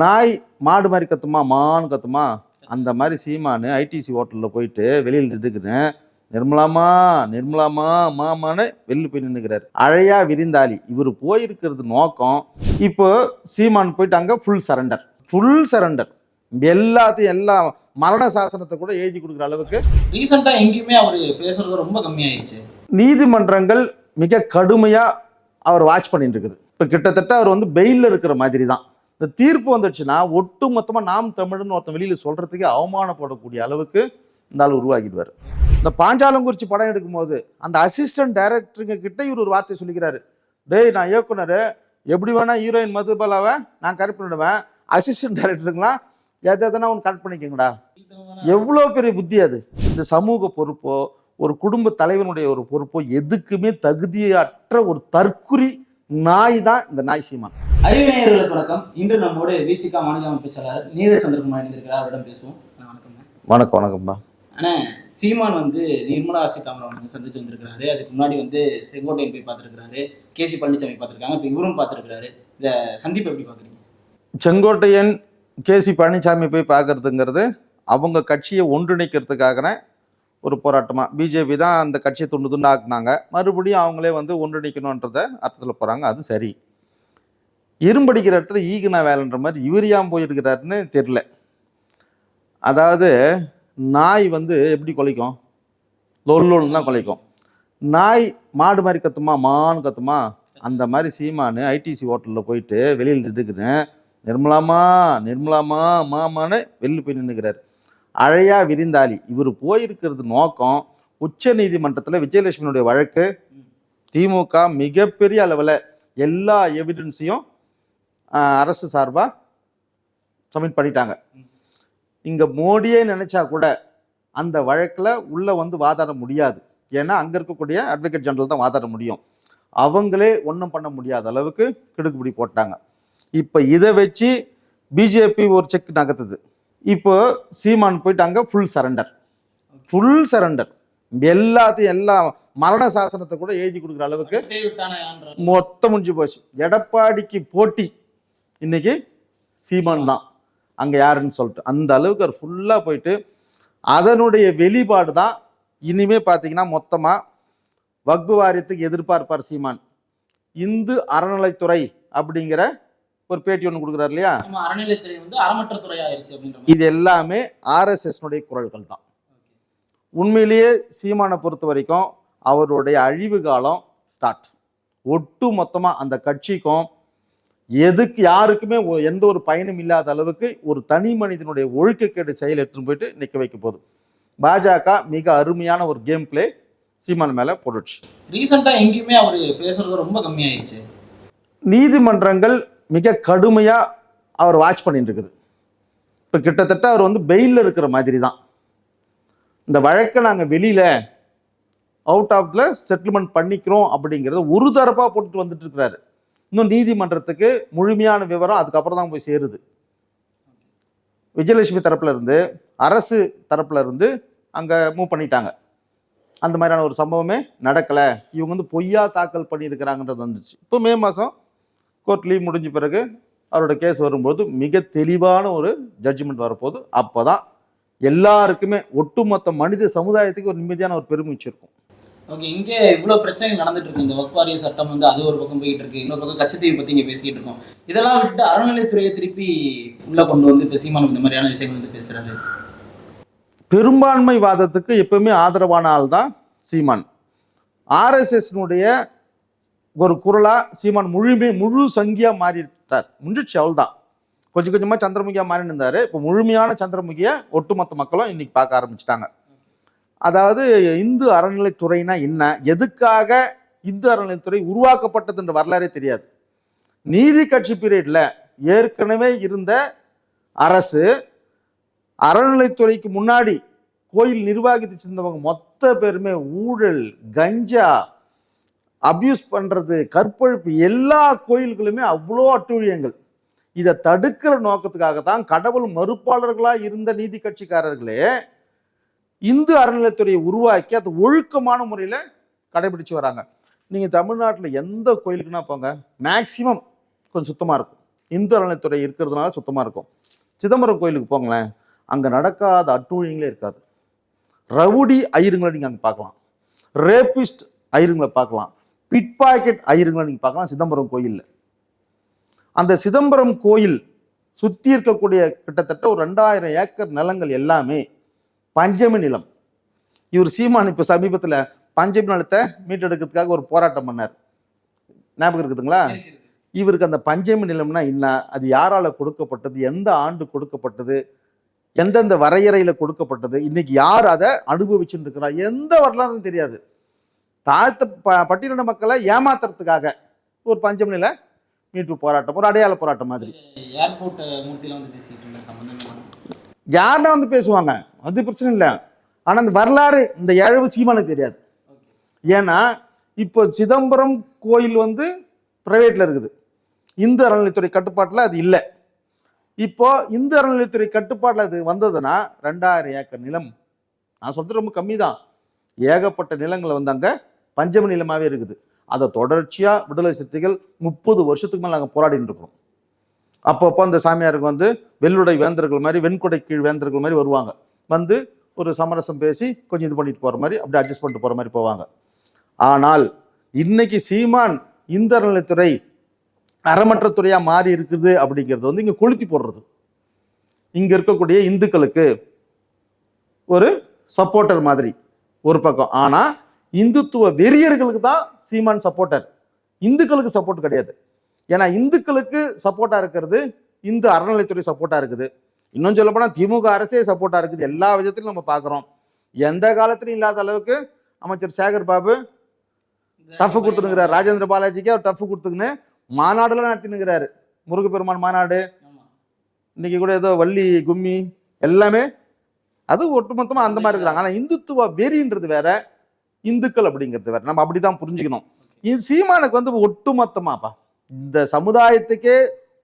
நாய் மாடு மாதிரி கத்துமா மான்னு கத்துமா? அந்த மாதிரி சீமானு ஐடிசி ஹோட்டலில் போயிட்டு வெளியில் நின்றுக்குன்னு நிர்மலாமா நிர்மலாமா மாமான்னு வெளில போய் நின்றுக்கிறாரு அழையா விருந்தாளி. இவர் போயிருக்கிறது நோக்கம். இப்போ சீமான் போயிட்டு அங்கே ஃபுல் சரண்டர் ஃபுல் சரண்டர் எல்லாத்தையும் எல்லா மரண சாசனத்தை கூட எழுதி கொடுக்குற அளவுக்கு ரீசெண்டா எங்கேயுமே அவர் பேசுறது ரொம்ப கம்மியாயிடுச்சு. நீதிமன்றங்கள் மிக கடுமையாக அவர் வாட்ச் பண்ணிட்டு இருக்குது. இப்போ கிட்டத்தட்ட அவர் வந்து பெயிலில் இருக்கிற மாதிரி தான் இந்த தீர்ப்பு வந்துடுச்சுன்னா ஒட்டு மொத்தமாக நாம் தமிழ்னு ஒருத்தன் வெளியில் சொல்கிறதுக்கே அவமானப்படக்கூடிய அளவுக்கு இந்த ஆள் உருவாக்கிடுவார் இந்த பாஞ்சாலங்குறிச்சி படம் எடுக்கும்போது அந்த அசிஸ்டன்ட் டைரக்டருங்க கிட்ட இவர் ஒரு வார்த்தை சொல்லிக்கிறாரு. டேய் நான் இயக்குனர் எப்படி வேணால் ஹீரோயின் மதுபாலாவை நான் கரெக்ட் பண்ணிடுவேன். அசிஸ்டன்ட் டைரக்டருங்களாம் எதை எதனா ஒன்று கரெக்ட் பண்ணிக்கங்கடா. எவ்வளோ பெரிய புத்தி அது. இந்த சமூக பொறுப்போ ஒரு குடும்ப தலைவனுடைய ஒரு பொறுப்போ எதுக்குமே தகுதியற்ற ஒரு தற்குறி நாய் தான் இந்த நாய் சீமான் அறிவியர்களுக்கு வணக்கம். இன்று நம்மோடு விசிகா மாநில அமைப்பு செயலாளர் நீரஜ் சந்திரகுமார் இணைந்திருக்கிறார். அவரிடம் பேசுவோம். வணக்கங்க வணக்கம் வணக்கம்ப்பா. அண்ணா சீமான் வந்து நிர்மலா சீதாராமன் வந்து சந்திச்சு வந்திருக்கிறாரு. அதுக்கு முன்னாடி வந்து செங்கோட்டையன் போய் பார்த்துருக்காரு கேசி பழனிசாமி பார்த்துருக்காங்க. இப்போ இவரும் பார்த்துருக்காரு இந்த சந்திப்பு எப்படி பார்க்குறீங்க? செங்கோட்டையன் கேசி பழனிசாமி போய் பார்க்கறதுங்கிறது அவங்க கட்சியை ஒன்றிணைக்கிறதுக்காக ஒரு போராட்டமாக பிஜேபி தான் அந்த கட்சியை துண்டு துண்டாக்குனாங்க மறுபடியும் அவங்களே வந்து ஒன்றிணைக்கணுன்றத அர்த்தத்தில் போகிறாங்க அது சரி. இரும்படிக்கிற இடத்துல ஈகனா வேலைன்ற மாதிரி இவரியாம் போயிருக்கிறாருன்னு தெரில அதாவது நாய் வந்து எப்படி குலைக்கும்? லொல்லோன்னு தான் குலைக்கும். நாய் மாடு மாதிரி கத்துமா? மான்னு கத்துமா? அந்த மாதிரி சீமானு ஐடிசி ஹோட்டலில் போயிட்டு வெளியில் நின்றுக்குன்னு நிர்மலாமா நிர்மலாமா மாமான்னு வெளியில் போய் நின்றுக்கிறாரு அழையா விருந்தாளி. இவர் போயிருக்கிறது நோக்கம் உச்ச நீதிமன்றத்தில் விஜயலட்சுமியினுடைய வழக்கு திமுக மிகப்பெரிய அளவில் எல்லா எவிடன்ஸையும் அரசு சார்பாக சப்மிட் பண்ணிட்டாங்க. இங்கே மோடியே நினச்சா கூட அந்த வழக்கில் உள்ளே வந்து வாதாட முடியாது. ஏன்னா அங்கே இருக்கக்கூடிய அட்வொகேட் ஜெனரல் தான் வாதாட முடியும். அவங்களே ஒன்றும் பண்ண முடியாத அளவுக்கு கிடுக்குப்பிடி போட்டாங்க. இப்போ இதை வச்சு பிஜேபி ஒரு செக் நகர்த்துது. இப்போ சீமான் போயிட்டு அங்கே ஃபுல் சரண்டர் ஃபுல் சரண்டர் எல்லாத்தையும் எல்லா மரண சாசனத்தை கூட எழுதி கொடுக்குற அளவுக்கு மொத்தம் முடிஞ்சு போச்சு. எடப்பாடிக்கு போட்டி இன்னைக்கு சீமான் தான். அங்கே யாருன்னு சொல்லிட்டு. அந்த அளவுக்கு அவர் ஃபுல்லாக போயிட்டு அதனுடைய வெளிப்பாடு தான் இனிமே பார்த்தீங்கன்னா மொத்தமாக வக்பு வாரியத்துக்கு எதிர்பார்ப்பார் சீமான். இந்து அறநிலைத்துறை அப்படிங்கிற ஒரு பேட்டி ஒன்று கொடுக்குறாரு இல்லையா? நம்ம அறநிலையத்துறை வந்து அறமற்ற துறை ஆயிருச்சு அப்படின்ற இது எல்லாமே ஆர்எஸ்எஸ்னுடைய குரல்கள் தான். உண்மையிலேயே சீமானை பொறுத்த வரைக்கும் அவருடைய அழிவு காலம் ஸ்டார்ட் ஒட்டு மொத்தமாக அந்த கட்சிக்கும் எதுக்கு யாருக்குமே எந்த ஒரு பயனும் இல்லாத அளவுக்கு ஒரு தனி மனிதனுடைய ஒழுக்கக்கேடு செயல் எடுத்துன்னு போயிட்டு நிற்க வைக்க போகுது. பாஜக மிக அருமையான ஒரு கேம் பிளே சீமான் மேலே போட்டுடுச்சு. ரீசெண்டா எங்கேயுமே அவர் பேசுறது ரொம்ப கம்மியாயிடுச்சு நீதிமன்றங்கள் மிக கடுமையாக அவர் வாட்ச் பண்ணிட்டு இருக்குது இப்போ கிட்டத்தட்ட அவர் வந்து பெயிலில் இருக்கிற மாதிரி தான் இந்த வழக்கை நாங்கள் வெளியில் அவுட் ஆஃப்ல செட்டில்மெண்ட் பண்ணிக்கிறோம் அப்படிங்கிறத ஒரு தரப்பாக போட்டுட்டு வந்துட்டு இருக்கிறாரு இன்னும் நீதிமன்றத்துக்கு முழுமையான விவரம் அதுக்கப்புறம் தான் போய் சேருது. விஜயலட்சுமி தரப்புல இருந்து அரசு தரப்புல இருந்து அங்கே மூவ் பண்ணிட்டாங்க. அந்த மாதிரியான ஒரு சம்பவமே நடக்கலை. இவங்க வந்து பொய்யா தாக்கல் பண்ணியிருக்கிறாங்கன்றது வந்துச்சு இப்போ மே மாதம் கோர்ட் லீவ் முடிஞ்ச பிறகு அவரோட கேஸ் வரும்போது மிக தெளிவான ஒரு ஜட்ஜ்மெண்ட் வரப்போகுது. அப்போ தான் எல்லாருக்குமே ஒட்டுமொத்த மனித சமுதாயத்துக்கு ஒரு நிம்மதியான ஒரு பெருமிச்சு இருக்கும் ஓகே இங்கே இவ்வளவு பிரச்சனை நடந்துட்டு இருக்கு. இந்த வக்வாரிய சட்டம் வந்து அது ஒரு பக்கம் போயிட்டு இருக்கு இன்னொரு பக்கம் கச்சத்தீவை பத்தி இங்க பேசிக்கிட்டு இருக்கோம். இதெல்லாம் விட்டு அறநிலைத்துறையை திருப்பி உள்ள கொண்டு வந்து இப்ப இந்த மாதிரியான விஷயங்கள் வந்து பேசுறாரு. பெரும்பான்மை வாதத்துக்கு எப்பவுமே ஆதரவான ஆள் தான் சீமான் ஆர்எஸ்எஸ்னுடைய ஒரு குரலா சீமான் முழுமை முழு சங்கியாக மாறிட்டார். முன்றிச்சு அவள் தான் கொஞ்சம் கொஞ்சமாக சந்திரமுகியா மாறின்னு இருந்தார் இப்போ முழுமையான சந்திரமுகியை ஒட்டுமொத்த மக்களும் இன்னைக்கு பார்க்க ஆரம்பிச்சிட்டாங்க. அதாவது இந்து அறநிலைத்துறைனா என்ன? எதுக்காக இந்து அறநிலைத்துறை உருவாக்கப்பட்டதுன்ற வரலாறே தெரியாது. நீதி கட்சி பீரியடில் ஏற்கனவே இருந்த அரசு அறநிலைத்துறைக்கு முன்னாடி கோயில் நிர்வாகித்து சேர்ந்தவங்க மொத்த பேருமே ஊழல் கஞ்சா அப்யூஸ் பண்ணுறது கற்பழிப்பு எல்லா கோயில்களுமே அவ்வளோ அட்டூழியங்கள். இதை தடுக்கிற நோக்கத்துக்காக தான் கடவுள் மறுப்பாளர்களாக இருந்த நீதி கட்சிக்காரர்களே இந்து அறநிலையத்துறையை உருவாக்கி அது ஒழுக்கமான முறையில் கடைபிடிச்சு வராங்க. நீங்கள் தமிழ்நாட்டில் எந்த கோயிலுக்குன்னா போங்க மேக்சிமம் கொஞ்சம் சுத்தமாக இருக்கும். இந்து அறநிலையத்துறை இருக்கிறதுனால சுத்தமாக இருக்கும். சிதம்பரம் கோயிலுக்கு போங்களேன் அங்கே நடக்காத அட்டூழியங்களே இருக்காது. ரவுடி ஐயருங்களை நீங்கள் அங்கே பார்க்கலாம். ரேபிஸ்ட் ஐயருங்களை பார்க்கலாம். பிட் பாக்கெட் ஐயருங்களை நீங்கள் பார்க்கலாம். சிதம்பரம் கோயிலில். அந்த சிதம்பரம் கோயில் சுற்றி இருக்கக்கூடிய கிட்டத்தட்ட ஒரு ரெண்டாயிரம் ஏக்கர் நிலங்கள் எல்லாமே பஞ்சமி நிலம். இவர் சீமான் இப்போ சமீபத்தில் பஞ்சமி நிலத்தை மீட்டெடுக்கிறதுக்காக ஒரு போராட்டம் பண்ணார். ஞாபகம் இருக்குதுங்களா? இவருக்கு அந்த பஞ்சமி நிலம்னா என்ன? அது யாரால் கொடுக்கப்பட்டது? எந்த ஆண்டு கொடுக்கப்பட்டது? எந்தெந்த வரையறையில் கொடுக்கப்பட்டது? இன்னைக்கு யார் அதை அனுபவிச்சுட்டு இருக்கிறா? எந்த வரலாறும் தெரியாது. தாழ்த்த ப- பட்டியலின மக்களை ஏமாத்துறதுக்காக ஒரு பஞ்சமி நில மீட்பு போராட்டம் ஒரு அடையாள போராட்டம் மாதிரி. யாருன்னா வந்து பேசுவாங்க? அது பிரச்சனை இல்லை. ஆனா இந்த வரலாறு இந்த இழவு சீமானுக்கு தெரியாது. ஏன்னா இப்போ சிதம்பரம் கோயில் வந்து பிரைவேட்ல இருக்குது. இந்து அறநிலைத்துறை கட்டுப்பாட்டில் அது இல்லை. இப்போ இந்து அறநிலைத்துறை கட்டுப்பாட்டில் அது வந்ததுன்னா ரெண்டாயிரம் ஏக்கர் நிலம். நான் சொல்றது ரொம்ப கம்மி தான் ஏகப்பட்ட நிலங்கள் வந்து அங்கே பஞ்சம நிலமாகவே இருக்குது. அதை தொடர்ச்சியாக விடுதலை சிறுத்தைகள் முப்பது வருஷத்துக்கு மேலே நாங்கள் போராடிட்டு இருக்கிறோம். அப்பப்போ அந்த சாமியாருக்கு வந்து வெள்ளுடை வேந்தர்கள் மாதிரி வெண்குடை கீழ் வேந்தர்கள் மாதிரி வருவாங்க. வந்து ஒரு சமரசம் பேசி கொஞ்சம் இது பண்ணிட்டு போகிற மாதிரி அப்படி அட்ஜஸ்ட் பண்ணிட்டு போகிற மாதிரி போவாங்க. ஆனால் இன்னைக்கு சீமான் இந்த நலத்துறை அறமற்ற துறையாக மாறி இருக்குது அப்படிங்கிறது வந்து இங்கே கொளுத்தி போடுறது. இங்கே இருக்கக்கூடிய இந்துக்களுக்கு ஒரு சப்போர்ட்டர் மாதிரி ஒரு பக்கம். ஆனால் இந்துத்துவ வெறியர்களுக்கு தான் சீமான் சப்போர்ட்டர். இந்துக்களுக்கு சப்போர்ட் கிடையாது. ஏன்னா இந்துக்களுக்கு சப்போர்ட்டா இருக்கிறது இந்து அறநிலைத்துறை சப்போர்ட்டா இருக்குது. இன்னும் சொல்லப்போனால் திமுக அரசே சப்போர்ட்டா இருக்குது. எல்லா விதத்திலும் நம்ம பார்க்குறோம். எந்த காலத்திலும் இல்லாத அளவுக்கு அமைச்சர் சேகர் பாபு டஃப் கொடுத்துனுங்கிறார் ராஜேந்திர பாலாஜிக்கு அவர் டஃப் கொடுத்துக்கின்னு மாநாடுலாம் நடத்தினுங்கிறாரு முருகப்பெருமான் மாநாடு இன்னைக்கு கூட ஏதோ வள்ளி கும்மி எல்லாமே. அது ஒட்டுமொத்தமாக அந்த மாதிரி இருக்கிறாங்க. ஆனால் இந்துத்துவ வெறின்றது வேற. இந்துக்கள் அப்படிங்கிறது வேற. நம்ம அப்படிதான் புரிஞ்சுக்கணும். இது சீமானுக்கு வந்து ஒட்டுமொத்தமாப்பா இந்த சமுதாயத்துக்கே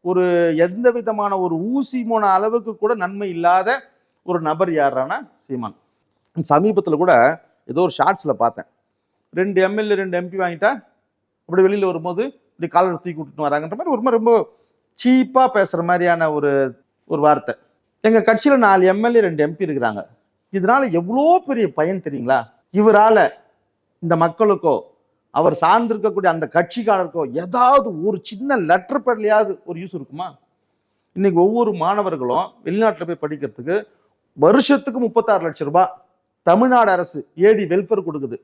ஒரு எந்த விதமான ஒரு ஊசி மோன அளவுக்கு கூட நன்மை இல்லாத ஒரு நபர் யாரானா சீமான். சமீபத்தில் கூட ஏதோ ஒரு ஷார்ட்ஸில் பார்த்தேன். ரெண்டு எம்எல்ஏ ரெண்டு எம்பி வாங்கிட்டா அப்படி வெளியில் வரும்போது இப்படி காலர் தூக்கி விட்டுட்டு வராங்கன்ற மாதிரி ஒரு மாதிரி ரொம்ப சீப்பாக பேசுகிற மாதிரியான ஒரு ஒரு வார்த்தை. எங்கள் கட்சியில் நாலு எம்எல்ஏ ரெண்டு எம்பி இருக்கிறாங்க. இதனால எவ்வளோ பெரிய பயன் தெரியுங்களா? இவரால் இந்த மக்களுக்கோ அவர் சார்ந்திருக்கக்கூடிய அந்த கட்சிக்காரருக்கோ ஏதாவது ஒரு சின்ன லெட்டர் பேட்லையாவது ஒரு யூஸ் இருக்குமா? இன்னைக்கு ஒவ்வொரு மாணவர்களும் வெளிநாட்டில் போய் படிக்கிறதுக்கு வருஷத்துக்கு முப்பத்தாறு லட்சம் ரூபாய் தமிழ்நாடு அரசு ஏடி வெல்ஃபேர் கொடுக்குது.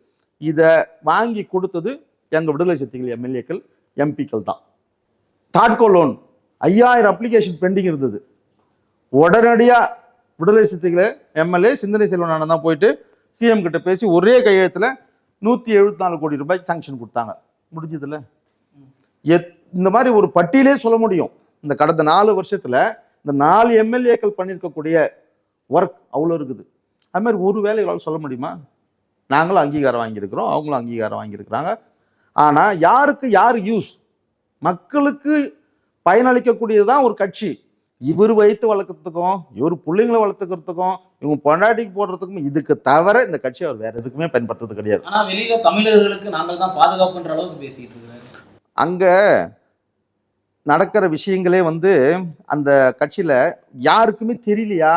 இதை வாங்கி கொடுத்தது எங்கள் விடுதலை சக்திகள் எம்எல்ஏக்கள் எம்பிக்கள் தான். தாட்கோ லோன் ஐயாயிரம் அப்ளிகேஷன் பெண்டிங் இருந்தது. உடனடியாக விடுதலை சக்திகளை எம்எல்ஏ சிந்தனை செல்வனான தான் போயிட்டு சிஎம் கிட்ட பேசி ஒரே கையெழுத்தில் நூற்றி எழுபத்தி நாலு கோடி ரூபாய் சாங்ஷன் கொடுத்தாங்க. முடிஞ்சதில்ல? எத் இந்த மாதிரி ஒரு பட்டியலே சொல்ல முடியும். இந்த கடந்த நாலு வருஷத்தில் இந்த நாலு எம்எல்ஏக்கள் பண்ணியிருக்கக்கூடிய ஒர்க் அவ்வளோ இருக்குது. அது மாதிரி ஒரு வேலைகளால் சொல்ல முடியுமா? நாங்களும் அங்கீகாரம் வாங்கியிருக்கிறோம் அவங்களும் அங்கீகாரம் வாங்கியிருக்கிறாங்க. ஆனால் யாருக்கு யார் யூஸ் மக்களுக்கு பயனளிக்கக்கூடியது தான் ஒரு கட்சி. இவர் வைத்து வளர்க்கறதுக்கும் இவர் பிள்ளைங்களை வளர்த்துக்கிறதுக்கும் இவங்க பொண்டாட்டிக்கு போடுறதுக்கும் இதுக்கு தவிர இந்த கட்சி அவர் வேற எதுக்குமே பயன்படுத்துறது கிடையாது. ஆனா வெளியில தமிழர்களுக்கு நாங்கள் தான் பாதுகாப்புன்ற அளவுக்கு பேசிட்டு இருக்கிறாரு அங்க நடக்கிற விஷயங்களே வந்து அந்த கட்சியில யாருக்குமே தெரியலையா?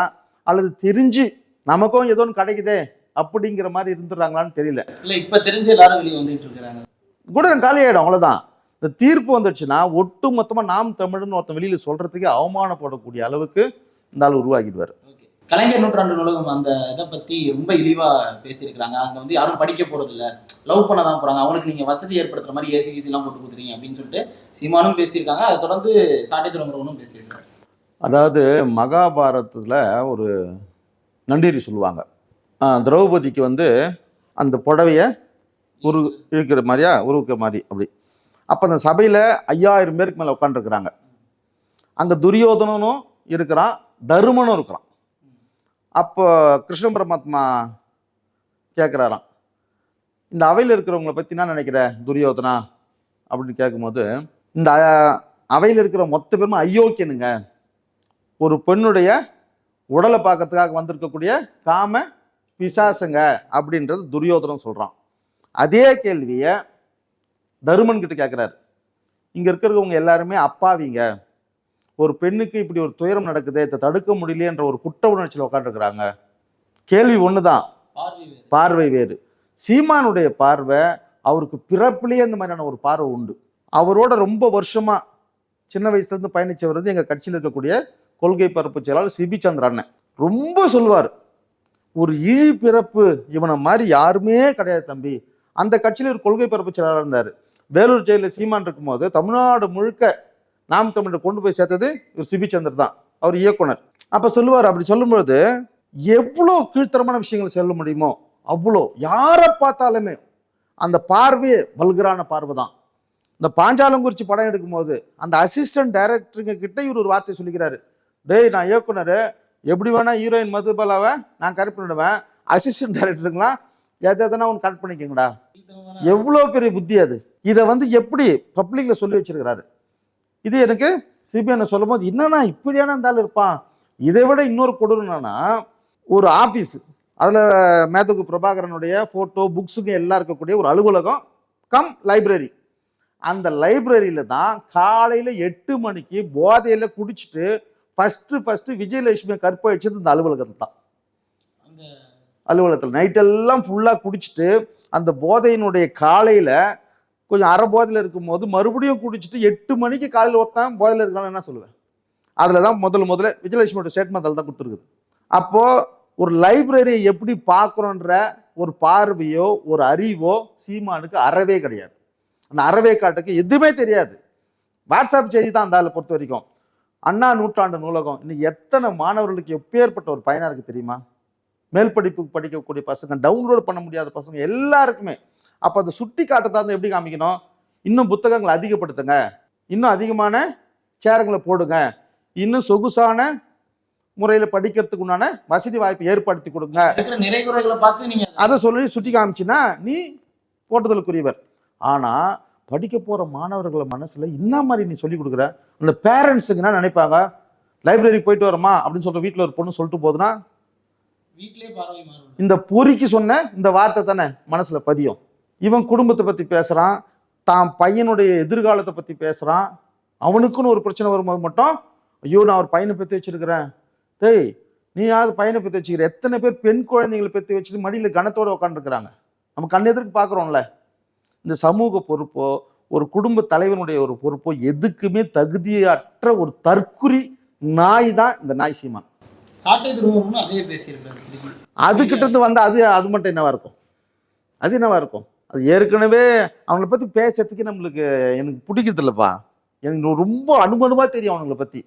அல்லது தெரிஞ்சு நமக்கும் ஏதோ ஒன்று கிடைக்குதே அப்படிங்கிற மாதிரி இருந்துடுறாங்களான்னு தெரியல. இல்ல இப்ப தெரிஞ்ச எல்லாரும் வெளியே வந்துட்டு இருக்கிறாங்க. கூட காலி ஆயிடும் அவ்வளவுதான். இந்த தீர்ப்பு வந்துடுச்சுன்னா ஒட்டு மொத்தமா நாம் தமிழ்னு ஒருத்தன் வெளியில சொல்றதுக்கு அவமானப்படக்கூடிய அளவுக்கு இந்த ஆள் உருவாக்கிடுவார் ஓகே. கலைஞர் நூற்றாண்டு நூலகம் அந்த இதை பத்தி ரொம்ப இழிவா பேசியிருக்கிறாங்க. அங்க வந்து யாரும் படிக்க போறது இல்ல. லவ் பண்ண தான் போறாங்க. அவங்களுக்கு நீங்க வசதி ஏற்படுத்துற மாதிரி ஏசி கிசி எல்லாம் போட்டு கொடுக்குறீங்க அப்படின்னு சொல்லிட்டு சீமானும் பேசியிருக்காங்க. அதை தொடர்ந்து சாட்டை துறமுறவனும் பேசியிருக்காங்க அதாவது மகாபாரதத்துல ஒரு நண்டீரி சொல்லுவாங்க. திரௌபதிக்கு வந்து அந்த புடவைய உரு இழுக்கிற மாதிரியா? உருவுக்கிற மாதிரி அப்படி. அப்போ அந்த சபையில் ஐயாயிரம் பேருக்கு மேலே உட்காந்துருக்குறாங்க அங்கே துரியோதனனும் இருக்கிறான் தருமனும் இருக்கிறான். அப்போ கிருஷ்ண பரமாத்மா கேட்குறாராம் இந்த அவையில் இருக்கிறவங்கள பற்றி என்ன நினைக்கிற துரியோதனா? அப்படின்னு கேட்கும்போது இந்த அவையில் இருக்கிற மொத்த பேருமே ஐயோக்கியனுங்க ஒரு பெண்ணுடைய உடலை பார்க்கறதுக்காக வந்திருக்கக்கூடிய காம பிசாசுங்க அப்படின்றது துரியோதனன் சொல்கிறான் அதே கேள்வியை தருமன் கிட்ட கேட்குறாரு இங்க இருக்கிறவங்க எல்லாருமே அப்பாவிங்க. ஒரு பெண்ணுக்கு இப்படி ஒரு துயரம் நடக்குது இதை தடுக்க முடியலையேன்ற ஒரு குற்ற உணர்ச்சியில் உட்காந்துருக்குறாங்க கேள்வி ஒன்று தான் பார்வை வேறு. சீமானுடைய பார்வை அவருக்கு பிறப்பிலேயே அந்த மாதிரியான ஒரு பார்வை உண்டு. அவரோட ரொம்ப வருஷமா சின்ன வயசுல இருந்து பயணிச்சவர் வந்து எங்க கட்சியில் இருக்கக்கூடிய கொள்கை பரப்பு செயலாளர் சிபி சந்திர அண்ணன். ரொம்ப சொல்லுவார். ஒரு இழி பிறப்பு இவனை மாதிரி யாருமே கிடையாது தம்பி. அந்த கட்சியில் ஒரு கொள்கை பரப்பு செயலாளர் இருந்தார். வேலூர் ஜெயிலில் சீமான் இருக்கும்போது தமிழ்நாடு முழுக்க நாம் தமிழை கொண்டு போய் சேர்த்தது இவர் சிபி சந்திர தான். அவர் இயக்குனர். அப்போ சொல்லுவார் அப்படி சொல்லும்பொழுது எவ்வளோ கீழ்த்தரமான விஷயங்கள் சொல்ல முடியுமோ அவ்வளோ. யாரை பார்த்தாலுமே அந்த பார்வையே வல்கரான பார்வை தான். இந்த பாஞ்சாலங்குறிச்சி படம் எடுக்கும்போது அந்த அசிஸ்டன்ட் டைரக்டருங்க கிட்ட இவர் ஒரு வார்த்தை சொல்லிக்கிறாரு. டேய் நான் இயக்குனர் எப்படி வேணா ஹீரோயின் மதுபலாவை நான் கரெக்ட் பண்ணிடுவேன் அசிஸ்டன்ட் டைரக்டருங்களாம் எதனா ஒன்று கரெக்ட் பண்ணிக்கோங்கடா. எவ்வளோ பெரிய புத்தி அது. இதை வந்து எப்படி பப்ளிக்கில் சொல்லி வச்சிருக்கிறாரு. இது எனக்கு சிபிஎன் சொல்லும் போது என்னன்னா இப்படியான இருந்தாலும் இருப்பான்? இதை விட இன்னொரு கொடூரம் ஒரு ஆஃபீஸ் அதில் மேதகு பிரபாகரனுடைய ஃபோட்டோ புக்ஸுங்க எல்லாம் இருக்கக்கூடிய ஒரு அலுவலகம் கம் லைப்ரரி அந்த லைப்ரரியில் தான் காலையில் எட்டு மணிக்கு போதையில் குடிச்சிட்டு ஃபஸ்ட்டு ஃபஸ்ட்டு விஜயலட்சுமி கற்பழிச்சது இந்த அலுவலகம் தான். அலுவலகத்தில். நைட்டெல்லாம் ஃபுல்லாக குடிச்சிட்டு அந்த போதையினுடைய காலையில் கொஞ்சம் அரை போதையில் இருக்கும்போது மறுபடியும் குடிச்சிட்டு எட்டு மணிக்கு காலையில் ஒருத்தன் போதையில் இருக்கான்னு என்ன சொல்லுவேன்? அதில் தான் முதல்ல முதல்ல விஜயலட்சுமியோட ஸ்டேட்மெண்ட் அதில் தான் கொடுத்துருக்குது. அப்போது ஒரு லைப்ரரியை எப்படி பார்க்குறோன்ற ஒரு பார்வையோ ஒரு அறிவோ சீமானுக்கு அறவே கிடையாது. அந்த அறவே காட்டுக்கு எதுவுமே தெரியாது. வாட்ஸ்அப் செய்தி தான் அந்த அதில் பொறுத்த வரைக்கும். அண்ணா நூற்றாண்டு நூலகம். இன்னைக்கு எத்தனை மாணவர்களுக்கு எப்பேற்பட்ட ஒரு பயனாக இருக்குது தெரியுமா? மேல் படிப்பு படிக்கக்கூடிய பசங்க டவுன்லோட் பண்ண முடியாத பசங்க எல்லாருக்குமே. அப்போ அதை சுட்டி காட்டத்தான் எப்படி காமிக்கணும்? இன்னும் புத்தகங்களை அதிகப்படுத்துங்க. இன்னும் அதிகமான சேருங்களை போடுங்க. இன்னும் சொகுசான முறையில் படிக்கிறதுக்கு உண்டான வசதி வாய்ப்பு ஏற்படுத்தி கொடுங்க. அதை சொல்லி சுட்டி காமிச்சின்னா நீ போட்டுதலுக்குரியவர். ஆனா படிக்க போற மாணவர்கள் மனசுல என்ன மாதிரி நீ சொல்லி கொடுக்குற? அந்த பேரண்ட்ஸுக்கு என்ன நினைப்பாங்க? லைப்ரரி போயிட்டு வரமா? அப்படின்னு சொல்ற வீட்டில் ஒரு பொண்ணு சொல்லிட்டு மாறும் இந்த பொறிக்கு சொன்ன இந்த வார்த்தை தானே மனசுல பதியும். இவன் குடும்பத்தை பத்தி பேசுறான் தான் பையனுடைய எதிர்காலத்தை பத்தி பேசுறான் அவனுக்குன்னு ஒரு பிரச்சனை வரும்போது மட்டும் ஐயோ நான் ஒரு பையனை பெற்று வச்சிருக்கிறேன். டேய் நீ யாவது பையனை பெற்று வச்சுக்கிற எத்தனை பேர் பெண் குழந்தைங்களை பெற்று வச்சுட்டு மடியில் கனத்தோட உட்காந்துருக்குறாங்க நம்ம கண்ணெதிர்க்கு பார்க்குறோம்ல. இந்த சமூக பொறுப்போ ஒரு குடும்ப தலைவனுடைய ஒரு பொறுப்போ எதுக்குமே தகுதியற்ற ஒரு தற்குறி நாய் தான் இந்த நாய் சீமான். சாட்டை துருவம்னு அதே பேசியிருக்காரு இருந்து வந்தா அது அது மட்டும் என்னவா இருக்கும்? அது என்னவா இருக்கும்? அது ஏற்கனவே அவங்கள பத்தி பேசுறதுக்கு நம்மளுக்கு எனக்கு பிடிக்கிறது இல்லப்பா. எனக்கு ரொம்ப அனுபவமா தெரியும் அவங்கள பத்தி.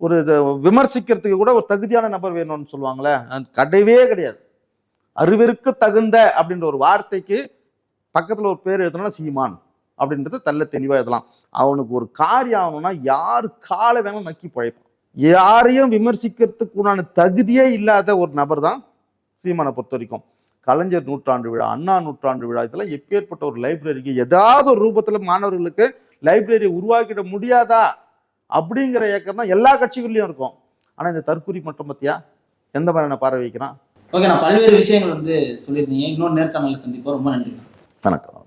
ஒரு இதை விமர்சிக்கிறதுக்கு கூட ஒரு தகுதியான நபர் வேணும்னு சொல்லுவாங்களே கிடையவே கிடையாது. அறிவிற்கு தகுந்த அப்படின்ற ஒரு வார்த்தைக்கு பக்கத்துல ஒரு பேர் எழுதணும்னா சீமான் அப்படின்றது தள்ள தெளிவா எழுதலாம். அவனுக்கு ஒரு காரியம் ஆகணும்னா யாரு காலை வேணாலும் நக்கி பழைப்பான். யாரையும் விமர்சிக்கிறதுக்கு உண்டான தகுதியே இல்லாத ஒரு நபர் தான் சீமானை பொறுத்த வரைக்கும். கலைஞர் நூற்றாண்டு விழா அண்ணா நூற்றாண்டு விழா இதெல்லாம் எப்பேற்பட்ட ஒரு லைப்ரரிக்கு ஏதாவது ஒரு ரூபத்துல மாணவர்களுக்கு லைப்ரரி உருவாக்கிட முடியாதா அப்படிங்கிற இயக்கம் தான் எல்லா கட்சிகள்லயும் இருக்கும். ஆனா இந்த தற்குறி மட்டும் பத்தியா? எந்த மாதிரியான பார்வை வைக்கிறான்? ஓகே நான் பல்வேறு விஷயங்கள் வந்து சொல்லியிருந்தீங்க. இன்னொரு நேர்காணல சந்திப்போம். ரொம்ப நன்றி. வணக்கம்.